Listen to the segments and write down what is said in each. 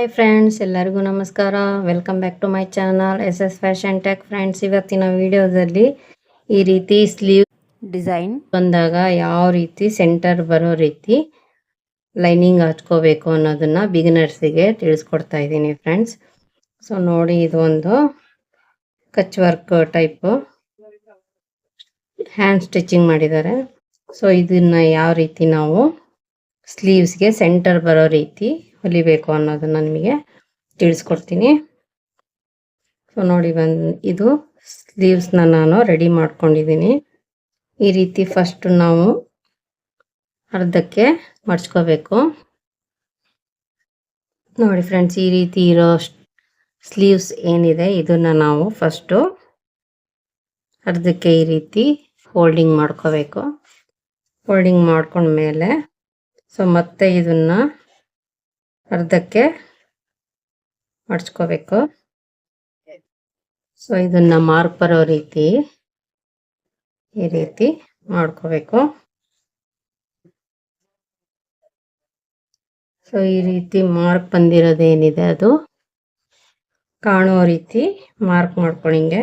Hi friends ಎಲ್ಲರಿಗೂ ನಮಸ್ಕಾರ. Welcome back to my channel S S fashion tech friends ಇವತ್ತಿನ ವಿಡಿಯೋದಲ್ಲಿ ಈ ರೀತಿ ಸ್ಲೀವ್ ಡಿಸೈನ್ ಬಂದಾಗ ಯಾವ ರೀತಿ ಸೆಂಟರ್ ಬರೋ ರೀತಿ ಲೈನಿಂಗ್ ಹಚ್ಕೋಬೇಕು ಅನ್ನೋದನ್ನ ಬಿಗಿನರ್ಸಿಗೆ ತಿಳಿಸ್ಕೊಡ್ತಾ ಇದ್ದೀನಿ ಫ್ರೆಂಡ್ಸ್ ಸೊ ನೋಡಿ ಇದು ಒಂದು Kutch work type hand stitching ಮಾಡಿದ್ದಾರೆ. ಸೊ ಇದನ್ನ ಯಾವ ರೀತಿ ನಾವು ಸ್ಲೀವ್ಸ್ಗೆ ಸೆಂಟರ್ ಬರೋ ರೀತಿ ಹೊಲಿಬೇಕು ಅನ್ನೋದನ್ನ ನಿಮಗೆ ತಿಳಿಸ್ಕೊಡ್ತೀನಿ. ಸೊ ನೋಡಿ ಬಂದು, ಇದು ಸ್ಲೀವ್ಸ್ನ ನಾನು ರೆಡಿ ಮಾಡ್ಕೊಂಡಿದ್ದೀನಿ. ಈ ರೀತಿ ಫಸ್ಟ್ ನಾವು ಅರ್ಧಕ್ಕೆ ಮಡ್ಚ್ಕೋಬೇಕು ನೋಡಿ ಫ್ರೆಂಡ್ಸ್ ಈ ರೀತಿ ಇರೋ ಸ್ಲೀವ್ಸ್ ಏನಿದೆ, ಇದನ್ನ ನಾವು ಫಸ್ಟು ಅರ್ಧಕ್ಕೆ ಈ ರೀತಿ ಫೋಲ್ಡಿಂಗ್ ಮಾಡ್ಕೋಬೇಕು. ಫೋಲ್ಡಿಂಗ್ ಮಾಡ್ಕೊಂಡ್ಮೇಲೆ ಸೊ ಮತ್ತೆ ಇದನ್ನ ಅರ್ಧಕ್ಕೆ ಮಡ್ಚ್ಕೋಬೇಕು ಸೊ ಇದನ್ನ ಮಾರ್ಕ್ ಬರೋ ರೀತಿ ಈ ರೀತಿ ಮಾಡ್ಕೋಬೇಕು. ಸೊ ಈ ರೀತಿ ಮಾರ್ಕ್ ಬಂದಿರೋದೇನಿದೆ ಅದು? ಕಾಣೋ ರೀತಿ ಮಾರ್ಕ್ ಮಾಡ್ಕೊಳಿಂಗೆ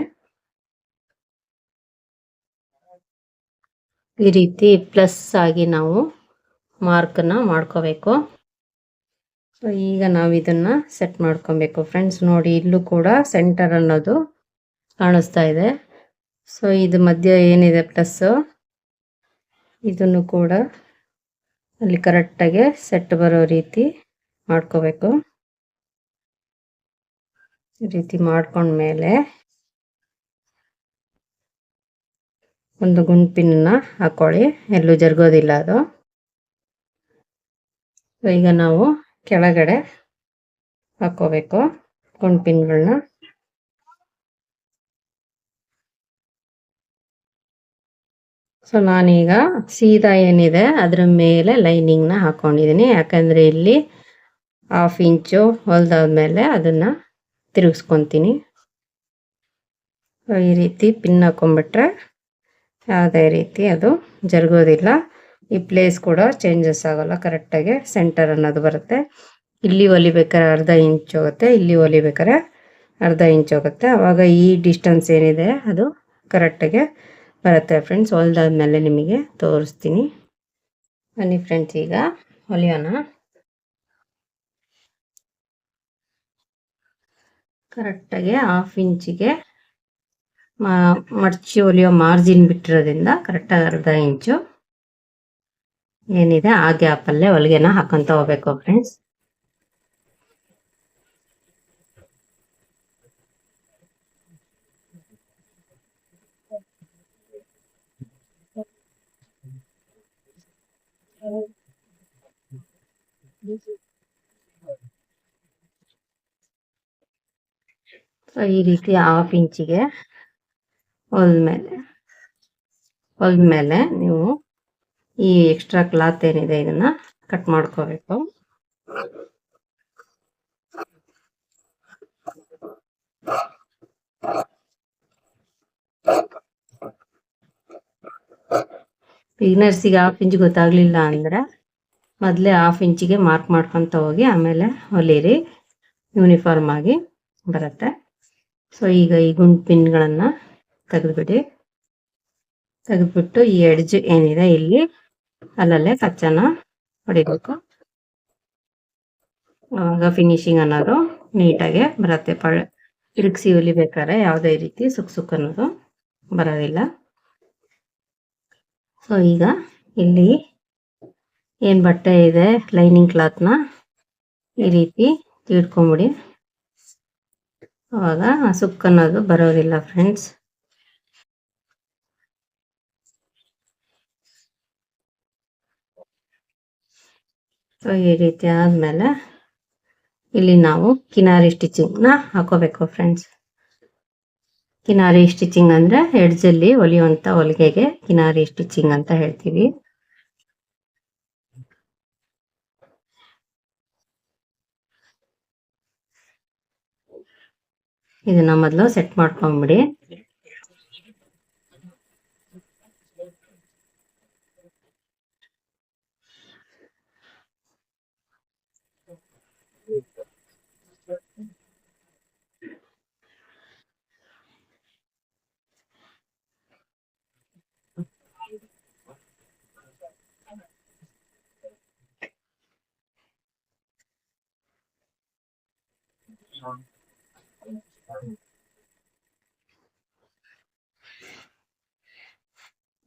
ಈ ರೀತಿ ಪ್ಲಸ್ ಆಗಿ ನಾವು ಮಾರ್ಕನ್ನ ಮಾಡ್ಕೋಬೇಕು. ಸೊ ಈಗ ನಾವು ಇದನ್ನ ಸೆಟ್ ಮಾಡ್ಕೊಬೇಕು ಫ್ರೆಂಡ್ಸ್ ನೋಡಿ, ಇಲ್ಲೂ ಕೂಡ ಸೆಂಟರ್ ಅನ್ನೋದು ಕಾಣಿಸ್ತಾ ಇದೆ. ಸೊ ಇದು ಮಧ್ಯ ಏನಿದೆ ಪ್ಲಸ್ ಇದನ್ನು ಕೂಡ ಅಲ್ಲಿ ಕರೆಕ್ಟಾಗಿ ಸೆಟ್ ಬರೋ ರೀತಿ ಮಾಡ್ಕೋಬೇಕು. ಈ ರೀತಿ ಮಾಡ್ಕೊಂಡ್ಮೇಲೆ ಒಂದು ಗುಂಪಿನ ಹಾಕೊಳ್ಳಿ. ಎಲ್ಲೂ ಜರುಗೋದಿಲ್ಲ ಅದು. ಈಗ ನಾವು ಕೆಳಗಡೆ ಹಾಕೋಬೇಕು ಪಿನ್ಗಳನ್ನ. ಸೊ ನಾನೀಗ ಸೀದಾ ಏನಿದೆ ಅದ್ರ ಮೇಲೆ ಲೈನಿಂಗ್ನ ಹಾಕೊಂಡಿದ್ದೀನಿ ಯಾಕಂದರೆ ಇಲ್ಲಿ ಹಾಫ್ ಇಂಚು ಹೊಲ್ದಾದ್ಮೇಲೆ ಅದನ್ನು ತಿರುಗಿಸ್ಕೊತೀನಿ. ಈ ರೀತಿ ಪಿನ್ ಹಾಕೊಂಡ್ಬಿಟ್ರೆ ಯಾವುದೇ ರೀತಿ ಅದು ಜರುಗೋದಿಲ್ಲ. ಈ ಪ್ಲೇಸ್ ಕೂಡ ಚೇಂಜಸ್ ಆಗೋಲ್ಲ ಕರೆಕ್ಟಾಗಿ ಸೆಂಟರ್ ಅನ್ನೋದು ಬರುತ್ತೆ. ಇಲ್ಲಿ ಹೊಲಿಬೇಕಾರೆ ಅರ್ಧ ಇಂಚ್ ಹೋಗುತ್ತೆ, ಇಲ್ಲಿ ಹೊಲಿಬೇಕಾರೆ ಅರ್ಧ ಇಂಚ್ ಹೋಗುತ್ತೆ. ಆವಾಗ ಈ ಡಿಸ್ಟೆನ್ಸ್ ಏನಿದೆ ಅದು ಕರೆಕ್ಟಾಗಿ ಬರುತ್ತೆ ಫ್ರೆಂಡ್ಸ್ ಹೊಲ್ದಾದ್ಮೇಲೆ ನಿಮಗೆ ತೋರಿಸ್ತೀನಿ. ಬನ್ನಿ ಫ್ರೆಂಡ್ಸ್ ಈಗ ಹೊಲಿಯೋಣ ಕರೆಕ್ಟಾಗಿ ಹಾಫ್ ಇಂಚಿಗೆ ಮಡಚಿ ಹೊಲಿಯೋ ಮಾರ್ಜಿನ್ ಬಿಟ್ಟಿರೋದ್ರಿಂದ ಕರೆಕ್ಟಾಗಿ ಅರ್ಧ ಇಂಚು ಏನಿದೆ, ಆ ಗ್ಯಾಪಲ್ಲೇ ಹೊಲಿಗೆನ ಹಾಕೊಂತ ಹೋಗ್ಬೇಕು ಫ್ರೆಂಡ್ಸ್ ಸೊ ಈ ರೀತಿ ಹಾಫ್ ಇಂಚಿಗೆ ಹೊಲ್ದ್ಮೇಲೆ ಹೊಲ್ದ್ಮೇಲೆ ನೀವು ಈ ಎಕ್ಸ್ಟ್ರಾ ಕ್ಲಾತ್ ಏನಿದೆ ಇದನ್ನ ಕಟ್ ಮಾಡ್ಕೋಬೇಕು. ಬಿಗ್ನರ್ಸಿಗೆ ಹಾಫ್ ಇಂಚ್ ಗೊತ್ತಾಗ್ಲಿಲ್ಲ ಅಂದ್ರೆ ಮೊದಲೇ ಹಾಫ್ ಇಂಚಿಗೆ ಮಾರ್ಕ್ ಮಾಡ್ಕೊಂತ ಹೋಗಿ ಆಮೇಲೆ ಹೊಲಿರಿ ಯೂನಿಫಾರ್ಮ್ ಆಗಿ ಬರುತ್ತೆ. ಸೊ ಈಗ ಈ ಗುಂಡ್ ಪಿನ್ಗಳನ್ನ ತೆಗೆದ್ಬಿಡಿ. ತೆಗೆದ್ಬಿಟ್ಟು ಈ ಎಡ್ಜ್ ಏನಿದೆ ಇಲ್ಲಿ ಅಲ್ಲಲ್ಲೇ ಕಚ್ಚನ ಹೊಡಿಬೇಕು. ಆವಾಗ ಫಿನಿಶಿಂಗ್ ಅನ್ನೋದು ನೀಟಾಗಿ ಬರುತ್ತೆ. ಪಳ ತಿರುಗಿಸಿ ಹೊಲಿಬೇಕಾದ್ರೆ ಯಾವುದೇ ರೀತಿ ಸುಖ ಸುಖ ಅನ್ನೋದು ಬರೋದಿಲ್ಲ. ಸೊ ಈಗ ಇಲ್ಲಿ ಏನು ಬಟ್ಟೆ ಇದೆ? ಲೈನಿಂಗ್ ಕ್ಲಾತ್ನ ಈ ರೀತಿ ತೀಡ್ಕೊಂಬಿಡಿ. ಅವಾಗ ಸುಕ್ ಅನ್ನೋದು ಬರೋದಿಲ್ಲ ಫ್ರೆಂಡ್ಸ್ ಸೊ, ಈ ರೀತಿ ಆದಮೇಲೆ ಇಲ್ಲಿ ನಾವು ಕಿನಾರಿ ಸ್ಟಿಚಿಂಗ್ನ ಹಾಕೋಬೇಕು ಫ್ರೆಂಡ್ಸ್. ಕಿನಾರಿ ಸ್ಟಿಚಿಂಗ್ ಅಂದರೆ ಎಡ್ಜಲ್ಲಿ ಹೊಲಿಯುವಂಥ ಹೊಲಿಗೆಗೆ ಕಿನಾರಿ ಸ್ಟಿಚಿಂಗ್ ಅಂತ ಹೇಳ್ತೀವಿ. ಇದನ್ನ ಮೊದಲು ಸೆಟ್ ಮಾಡ್ಕೊಂಬಿಡಿ.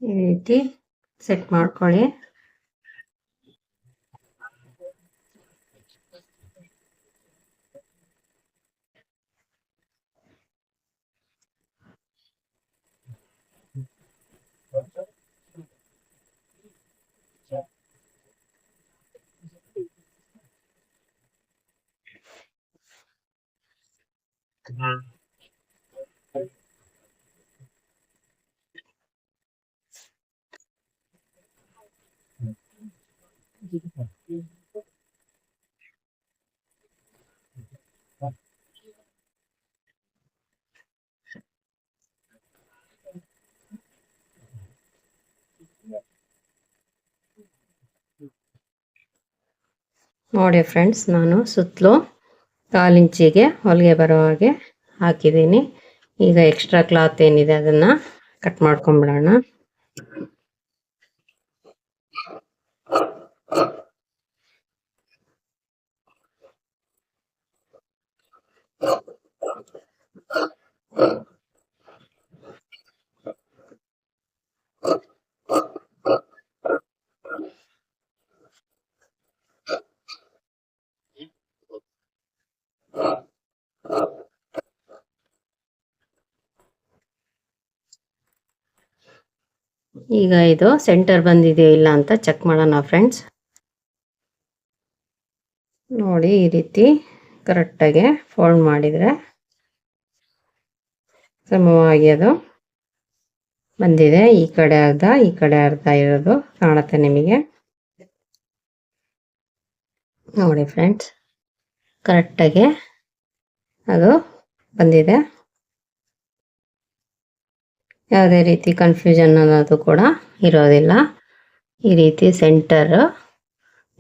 ಈ ರೀತಿ ಸೆಟ್ ಮಾಡ್ಕೊಳ್ಳಿ. ನೋಡಿ ಫ್ರೆಂಡ್ಸ್ ನಾನು ಸುತ್ತಲೂ ಕಾಲು ಇಂಚಿಗೆ ಹೊಲಿಗೆ ಬರೋ ಹಾಗೆ ಹಾಕಿದ್ದೀನಿ. ಈಗ ಎಕ್ಸ್ಟ್ರಾ ಕ್ಲಾತ್ ಏನಿದೆ ಅದನ್ನ ಕಟ್ ಮಾಡ್ಕೊಂಬಿಡೋಣ. ಈಗ ಇದು ಸೆಂಟರ್ ಬಂದಿದೆಯೋ ಇಲ್ಲ ಅಂತ ಚೆಕ್ ಮಾಡೋಣ ಫ್ರೆಂಡ್ಸ್ ನೋಡಿ ಈ ರೀತಿ ಕರೆಕ್ಟಾಗಿ ಫೋಲ್ಡ್ ಮಾಡಿದರೆ ಸಮವಾಗಿ ಅದು ಬಂದಿದೆ. ಈ ಕಡೆ ಅರ್ಧ, ಈ ಕಡೆ ಅರ್ಧ ಇರೋದು ಕಾಣುತ್ತೆ ನಿಮಗೆ. ನೋಡಿ ಫ್ರೆಂಡ್ಸ್ ಕರೆಕ್ಟಾಗಿ ಅದು ಬಂದಿದೆ. ಯಾವುದೇ ರೀತಿ ಕನ್ಫ್ಯೂಷನ್ ಅನ್ನೋದು ಕೂಡ ಇರೋದಿಲ್ಲ. ಈ ರೀತಿ ಸೆಂಟರ್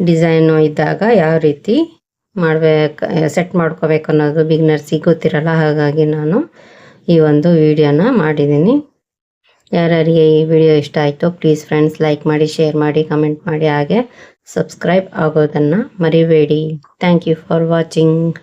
ಡಿಸೈನು ಇದ್ದಾಗ ಯಾವ ರೀತಿ ಮಾಡಬೇಕು ಸೆಟ್ ಮಾಡ್ಕೋಬೇಕು ಅನ್ನೋದು ಬಿಗ್ನರ್ಸಿಗೆ ಗೊತ್ತಿರಲ್ಲ. ಹಾಗಾಗಿ ನಾನು ಈ ಒಂದು ವಿಡಿಯೋನ ಮಾಡಿದ್ದೀನಿ. ಯಾರ್ಯಾರಿಗೆ ಈ ವಿಡಿಯೋ ಇಷ್ಟ ಆಯಿತು ಪ್ಲೀಸ್ ಫ್ರೆಂಡ್ಸ್ ಲೈಕ್ ಮಾಡಿ ಶೇರ್ ಮಾಡಿ ಕಮೆಂಟ್ ಮಾಡಿ, ಹಾಗೆ ಸಬ್ಸ್ಕ್ರೈಬ್ ಆಗೋದನ್ನು ಮರಿಬೇಡಿ. Thank you for watching